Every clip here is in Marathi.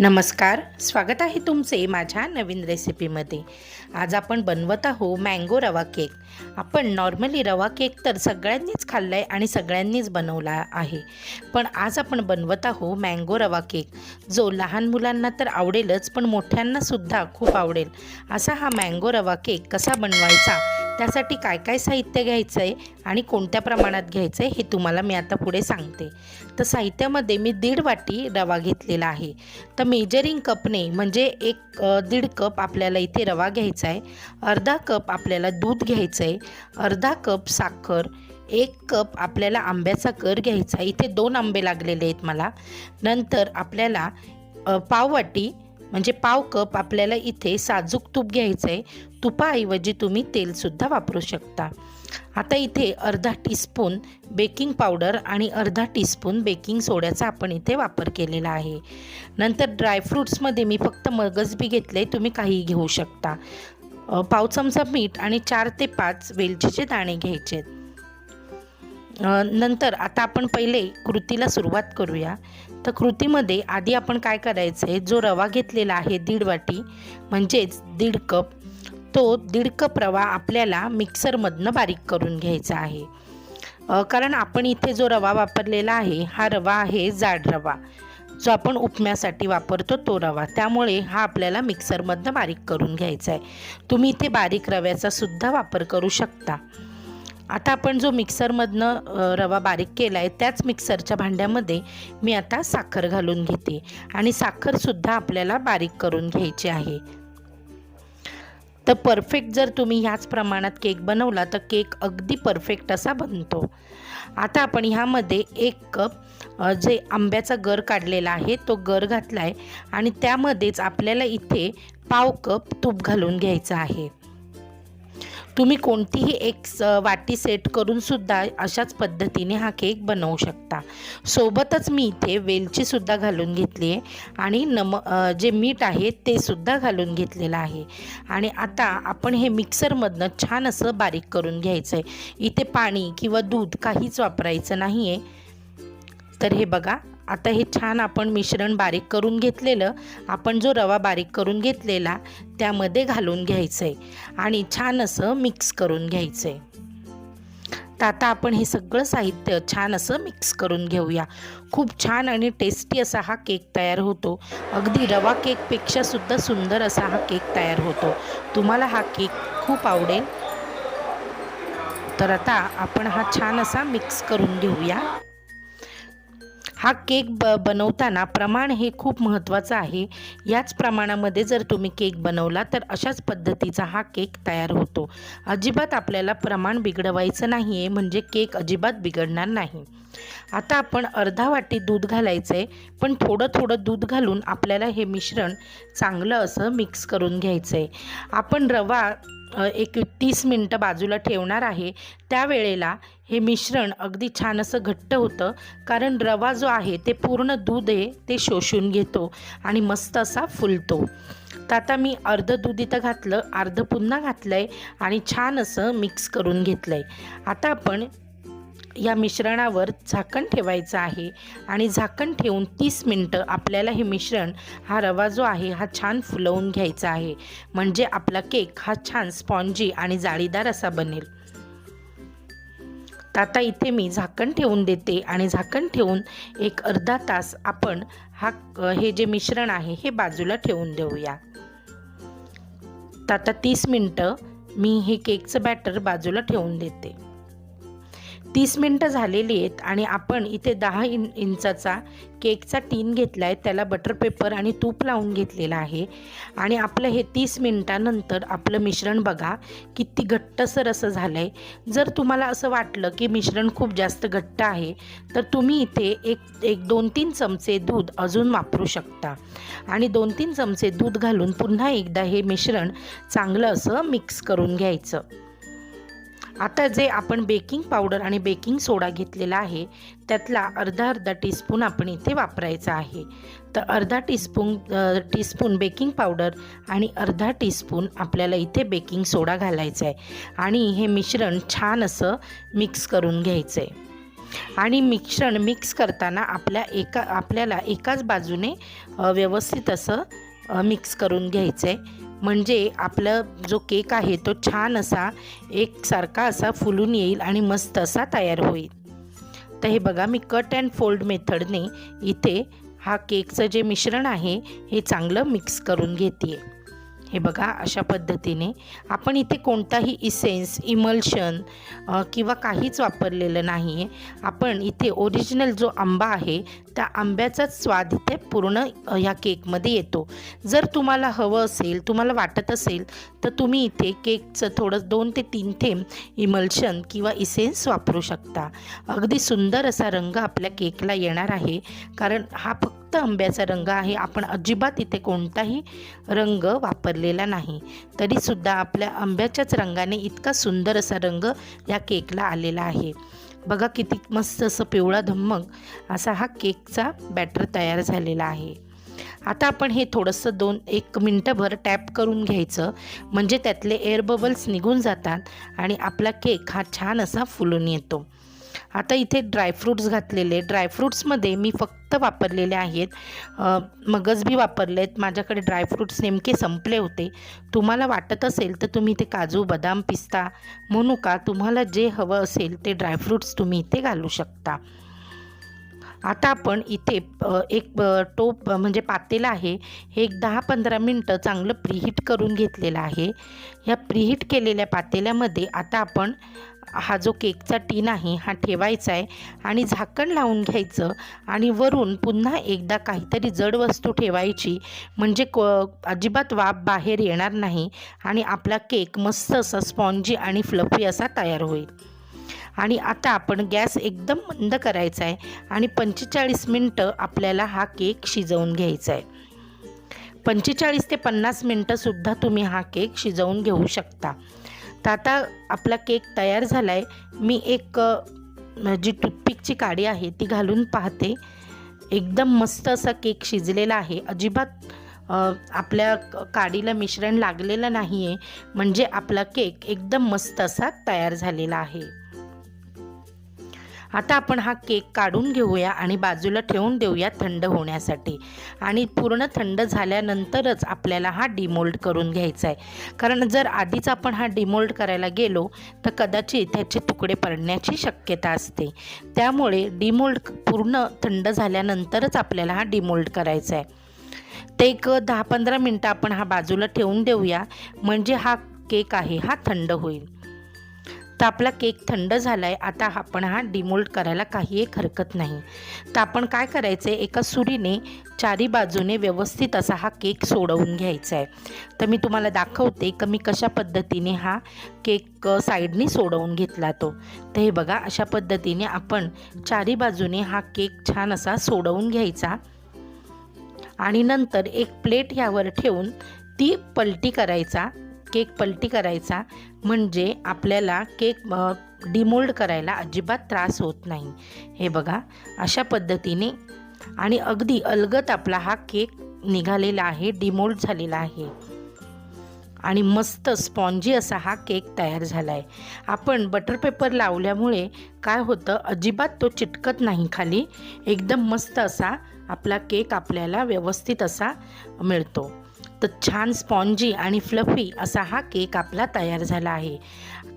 नमस्कार स्वागत आहे तुमचे माझ्या नवीन रेसिपीमध्ये. आज आपण बनवत आहो मँगो रवा केक आपण नॉर्मली रवा केक तर सगळ्यांनीच खाल्ला आहे आणि सगळ्यांनीच बनवला आहे. पण आज आपण बनवत आहो मँगो रवा केक जो लहान मुलांना तर आवडेलच पण मोठ्यांनासुद्धा खूप आवडेल. असा हा मँगो रवा केक कसा बनवायचा? त्यासाठी काय काय साहित्य घ्यायचं आहे आणि कोणत्या प्रमाणात घ्यायचं आहे हे तुम्हाला मी आता पुढे सांगते. तर साहित्यामध्ये मी दीड वाटी रवा घेतलेला आहे. तर मेजरिंग कपने म्हणजे एक दीड कप आपल्याला इथे रवा घ्यायचा आहे अर्धा कप आपल्याला दूध घ्यायचं आहे अर्धा कप साखर. एक कप आपल्याला आंब्याचा कर घ्यायचा आहे इथे दोन आंबे लागलेले आहेत मला. नंतर आपल्याला पाववाटी म्हणजे पाव कप आपल्याला इथे साजूक तूप घ्यायचं आहे तुपाऐवजी तुम्ही तेलसुद्धा वापरू शकता. आता इथे अर्धा टीस्पून बेकिंग पावडर आणि अर्धा टीस्पून बेकिंग सोड्याचा आपण इथे वापर केलेला आहे. नंतर ड्रायफ्रूट्समध्ये मी फक्त मगजबी घेतले तुम्ही काहीही घेऊ शकता. पाव चमचा मीठ आणि चार ते पाच वेलचीचे दाणे घ्यायचे. नंतर आता आपण पहिले कृतीला सुरुवात करूया. तर कृतीमध्ये आधी आपण काय करायचं आहे जो रवा घेतलेला आहे दीड वाटी म्हणजेच दीड कप तो दीड कप रवा आपल्याला मिक्सरमधनं बारीक करून घ्यायचा आहे. कारण आपण इथे जो रवा वापरलेला आहे हा रवा आहे जाड रवा. जो आपण उपम्यासाठी वापरतो तो रवा. त्यामुळे हा आपल्याला मिक्सरमधनं बारीक करून घ्यायचा आहे. तुम्ही इथे बारीक रव्याचा सुद्धा वापर करू शकता. आता आपण जो मिक्सरमधनं रवा बारीक केला आहे त्याच मिक्सरच्या भांड्यामध्ये मी आता साखर घालून घेते. आणि साखरसुद्धा आपल्याला बारीक करून घ्यायची आहे. तर परफेक्ट जर तुम्ही ह्याच प्रमाणात केक बनवला तर केक अगदी परफेक्ट असा बनतो. आता आपण ह्यामध्ये एक कप जे आंब्याचा गर काढलेला आहे तो गर घातला आहे आणि त्यामध्येच आपल्याला इथे पाव कप तूप घालून घ्यायचं आहे. तुम्ही कोणतीही एक स- वाटी सेट करूनसुद्धा अशाच पद्धतीने हा केक बनवू शकता. सोबतच मी इथे वेलचीसुद्धा घालून घेतली आहे आणि नम जे मीठ आहे ते सुद्धा घालून घेतलेलं आहे. आणि आता आपण हे मिक्सरमधनं छान असं बारीक करून घ्यायचं आहे इथे पाणी किंवा दूध काहीच वापरायचं नाही आहे तर हे बघा आता हे छान आपण मिश्रण बारीक करून घेतलेलं आपण जो रवा बारीक करून घेतलेला त्यामध्ये घालून घ्यायचं आहे आणि छान असं मिक्स करून घ्यायचं आहे तर आता आपण हे सगळं साहित्य छान असं मिक्स करून घेऊया. खूप छान आणि टेस्टी असा हा केक तयार होतो. अगदी रवा केकपेक्षा सुद्धा सुंदर असा हा केक तयार होतो. तुम्हाला हा केक खूप आवडेल. तर आता आपण हा छान असा मिक्स करून घेऊया. हा केक ब बनवताना प्रमाण हे खूप महत्त्वाचं आहे. याच प्रमाणामध्ये जर तुम्ही केक बनवला तर अशाच पद्धतीचा हा केक तयार होतो. अजिबात आपल्याला प्रमाण बिघडवायचं नाही आहे म्हणजे केक अजिबात बिघडणार नाही. आता आपण अर्धा वाटी दूध घालायचं आहे पण थोडं थोडं दूध घालून आपल्याला हे मिश्रण चांगलं असं मिक्स करून घ्यायचं आहे आपण रवा एक तीस मिनटं बाजूला ठेवणार आहे. त्यावेळेला हे मिश्रण अगदी छान असं घट्ट होतं. कारण रवा जो आहे ते पूर्ण दूध आहे ते शोषून घेतो आणि मस्त असा फुलतो. तर आता मी अर्ध दूध इथं घातलं अर्ध पुन्हा घातलं आहे आणि छान असं मिक्स करून घेतलं आहे आता आपण या मिश्रणावर झाकण ठेवायचं आहे. आणि झाकण ठेवून तीस मिनटं आपल्याला हे मिश्रण हा रवा जो आहे हा छान फुलवून घ्यायचा आहे. म्हणजे आपला केक हा छान स्पॉन्जी आणि जाळीदार असा बनेल. आता इथे मी झाकण ठेवून देते आणि झाकण ठेवून एक अर्धा तास आपण हा हे जे मिश्रण आहे हे बाजूला ठेवून देऊया. आता तीस मिनटं मी हे केकचं बॅटर बाजूला ठेवून देते. तीस मिनटं झालेली आहेत आणि आपण इथे दहा इन इंचाचा केकचा टीन घेतला आहे. त्याला बटर पेपर आणि तूप लावून घेतलेला आहे. आणि आपलं हे तीस मिनटानंतर आपलं मिश्रण बघा किती घट्टसर असं झालं आहे जर तुम्हाला असं वाटलं की मिश्रण खूप जास्त घट्ट आहे तर तुम्ही इथे एक एक दोन तीन चमचे दूध अजून वापरू शकता. आणि दोन तीन चमचे दूध घालून पुन्हा एकदा हे मिश्रण चांगलं असं मिक्स करून घ्यायचं. आता जे आपण बेकिंग पावडर आणि बेकिंग सोडा घेतलेला आहे त्यातला अर्धा अर्धा टीस्पून आपण इथे वापरायचा आहे. तर अर्धा टीस्पून टीस्पून बेकिंग पावडर आणि अर्धा टीस्पून आपल्याला इथे बेकिंग सोडा घालायचा आहे. आणि हे मिश्रण छान असं मिक्स करून घ्यायचं आहे आणि मिश्रण मिक्स करताना आपल्या एका आपल्याला एकाच बाजूने व्यवस्थित असं मिक्स करून घ्यायचं आहे म्हणजे आपलं जो केक आहे तो छान असा एकसारखा असा फुलून येईल आणि मस्त असा तयार होईल. तर हे बघा मी कट अँड फोल्ड मेथडने इथे हा केकचं जे मिश्रण आहे हे चांगलं मिक्स करून घेते हे बघा अशा पद्धतीने आपण इथे कोणताही इसेन्स इमल्शन किंवा काहीच वापरलेलं नाही आहे आपण इथे ओरिजिनल जो आंबा आहे त्या आंब्याचाच स्वाद इथे पूर्ण ह्या केकमध्ये येतो. जर तुम्हाला हवं असेल तुम्हाला वाटत असेल तर तुम्ही इथे केकचं थोडं दोन ते तीन थेंब इमल्शन किंवा इसेन्स वापरू शकता. अगदी सुंदर असा रंग आपल्या केकला येणार आहे कारण हा फक्त फक्त आंब्याचा रंग आहे. आपण अजिबात इथे कोणताही रंग वापरलेला नाही. तरीसुद्धा आपल्या आंब्याच्याच रंगाने इतका सुंदर असा रंग या केकला आलेला आहे. बघा किती मस्त असं पिवळा धम्मक असा हा केकचा बॅटर तयार झालेला आहे. आता आपण हे थोडंसं दोन एक मिनटंभर टॅप करून घ्यायचं. म्हणजे त्यातले एअर बबल्स निघून जातात आणि आपला केक हा छान असा फुलून येतो. आता इथे ड्रायफ्रूट्स घातलेले. ड्रायफ्रूट्समध्ये मी फक्त वापरलेले आहेत. मगजबी मगज बी वापरले आहेत माझ्याकडे ड्रायफ्रूट्स नेमके संपले होते. तुम्हाला वाटत असेल तर तुम्ही ते काजू बदाम पिस्ता मनुका तुम्हाला जे हवं असेल ते ड्रायफ्रूट्स तुम्ही इथे घालू शकता. आता आपण इथे एक टोप म्हणजे पातेलं आहे. हे एक दहा पंधरा मिनटं चांगलं प्रीहीट करून घेतलेलं आहे. ह्या प्रीहीट केलेल्या पातेल्यामध्ये आता आपण हा जो केकचा टीन आहे हा ठेवायचा आहे आणि झाकण लावून घ्यायचं आणि वरून पुन्हा एकदा काहीतरी जड वस्तू ठेवायची. म्हणजे क अजिबात वाफ बाहेर येणार नाही आणि आपला केक मस्त असा स्पॉन्जी आणि फ्लफी असा तयार होईल. आणि आता आपण गॅस एकदम मंद करायचा आहे आणि पंचेचाळीस मिनटं आपल्याला हा केक शिजवून घ्यायचा आहे. पंचेचाळीस ते पन्नास मिनटंसुद्धा तुम्ही हा केक शिजवून घेऊ शकता. तर आता आपला केक तयार झाला आहे मी एक जी टूथपिकची काडी आहे ती घालून पाहते. एकदम मस्त असा केक शिजलेला आहे. अजिबात आपल्या काडीला मिश्रण लागलेलं नाही आहे म्हणजे आपला केक एकदम मस्त असा तयार झालेला आहे. आता आपण हा केक काढून घेऊया आणि बाजूला ठेवून देऊया थंड होण्यासाठी. आणि पूर्ण थंड झाल्यानंतरच आपल्याला हा डिमोल्ड करून घ्यायचा आहे कारण जर आधीच आपण हा डिमोल्ड करायला गेलो तर कदाचित त्याचे तुकडे पडण्याची शक्यता असते. त्यामुळे डिमोल्ड पूर्ण थंड झाल्यानंतरच आपल्याला हा डिमोल्ड करायचा आहे ते एक दहा पंधरा मिनटं आपण हा बाजूला ठेवून देऊया. म्हणजे हा केक आहे हा थंड होईल. तर आपला केक थंड झाला आहे आता आपण हा डिमोल्ड करायला काही एक हरकत नाही. तर आपण काय करायचं आहे एका सुरीने चारी बाजूने व्यवस्थित असा हा केक सोडवून घ्यायचा आहे तर मी तुम्हाला दाखवते का मी कशा पद्धतीने हा केक साईडने साईडनी सोडवून घेतला तो. तर हे बघा अशा पद्धतीने आपण चारी बाजूने हा केक छान असा सोडवून घ्यायचा. आणि नंतर एक प्लेट ह्यावर ठेवून ती पलटी करायचा. केक पलटी करायचा म्हणजे आपल्याला केक डिमोल्ड करायला अजिबात त्रास होत नाही. हे बघा अशा पद्धतीने आणि अगदी अलगत आपला हा केक निघालेला आहे डिमोल्ड झालेला आहे. आणि मस्त स्पॉन्जी असा हा केक तयार झाला आहे आपण बटर पेपर लावल्यामुळे काय होतं अजिबात तो चिटकत नाही खाली. एकदम मस्त असा आपला केक आपल्याला व्यवस्थित असा मिळतो. तर छान स्पॉन्जी आणि फ्लफी असा हा केक आपला तयार झाला आहे.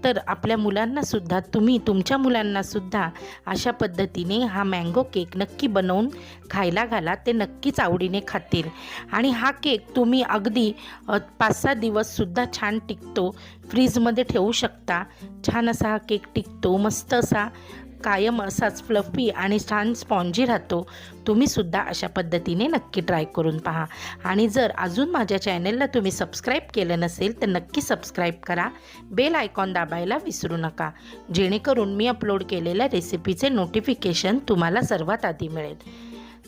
तर आपल्या मुलांनासुद्धा तुम्ही तुमच्या मुलांनासुद्धा अशा पद्धतीने हा मँगो केक नक्की बनवून खायला घाला. ते नक्कीच आवडीने खातील. आणि हा केक तुम्ही अगदी पाच सहा दिवससुद्धा छान टिकतो. फ्रीजमध्ये ठेवू शकता. छान असा हा केक टिकतो. मस्त असा कायम असाच फ्लफी आणि छान स्पॉन्जी राहतो तुम्हीसुद्धा अशा पद्धतीने नक्की ट्राय करून पहा. आणि जर अजून माझ्या चॅनलला तुम्ही सबस्क्राईब केलं नसेल तर नक्की सबस्क्राईब करा. बेल आयकॉन दाबायला विसरू नका. जेणेकरून मी अपलोड केलेल्या रेसिपीचे नोटिफिकेशन तुम्हाला सर्वात आधी मिळेल.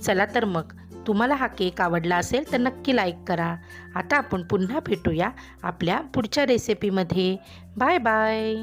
चला तर मग तुम्हाला हा केक आवडला असेल तर नक्की लाईक करा. आता आपण पुन्हा भेटूया आपल्या पुढच्या रेसिपीमध्ये. Bye bye.